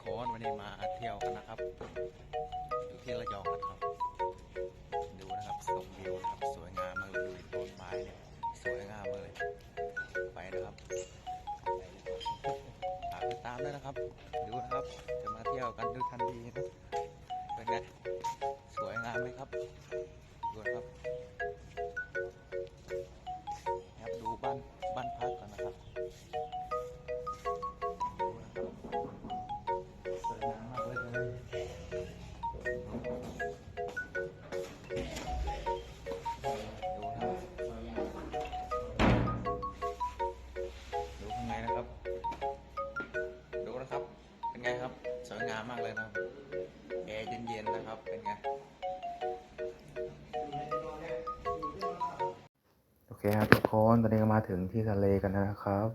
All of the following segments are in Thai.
โคนวันนี้มาเที่ยวกันนะครับอยู่ที่ระยองกันครับ ดูนะครับชมวิวนะครับสวยงามมากเลยดูต้นไม้เนี่ยสวยงามมากเลย ไปนะครับฝากติดตามด้วยนะครับ ดูนะครับ จะมาเที่ยวกันดูทันทีนะเป็นไงสวยงามไหมครับดูนะครับามากเลยนะแอร์เย็นๆนะครับเป็นไงโอเคครับทุกคนตอนนี้ก็มาถึงที่ทะเลกันแล้วนะครับ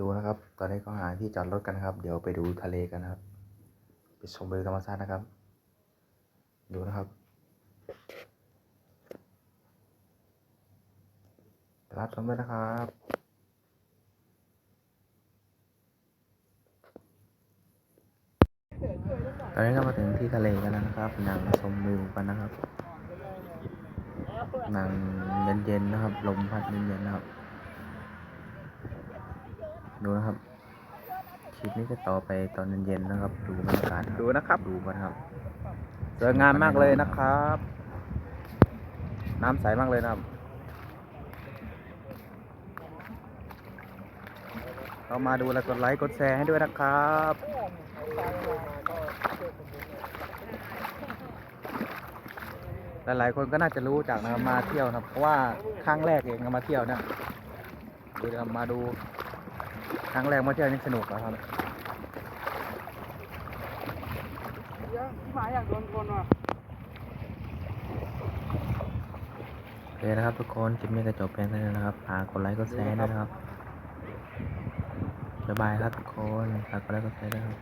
ดูนะครับ ตอนนี้ก็หาที่จอดรถกันนะครับ เดี๋ยวไปดูทะเลกันนะครับ ไปชมวิวธรรมชาตินะครับ ดูนะครับรับชมด้วยนะครับ อนนี้ก็มาถึงที่ทะเลกันแล้วนะครับ นั่งชมวิวกันนะครับ นั่งเย็นๆนะครับ ลมพัดเย็นๆนะครับ ดูนะครับ คลิปนี้จะต่อไปตอนเย็นๆนะครับ ดูบรรยากาศดูนะครับ ดูกันครับสวยงามมากเลยนะครับ น้ำใสมากเลยนะครับ เรามาดูแล้วกดไลค์กดแชร์ให้ด้วยนะครับหลายๆคนก็น่าจะรู้จากนะครับมาเที่ยวนะครับเพราะว่าครั้งแรกเองก็มาเที่ยวเนะดูนะครับมาดูครั้งแรกมาเที่ยวนี่สนุกนะครับโอเคนะครับทุกคนคลิปนี้ก็จบเพียงเท่านี้นะครับฝากกดไลค์กดแชร์ด้วยนะครับบ๊าย บายครับทุกคนฝากกดไลค์กดแชร์ด้วยครับ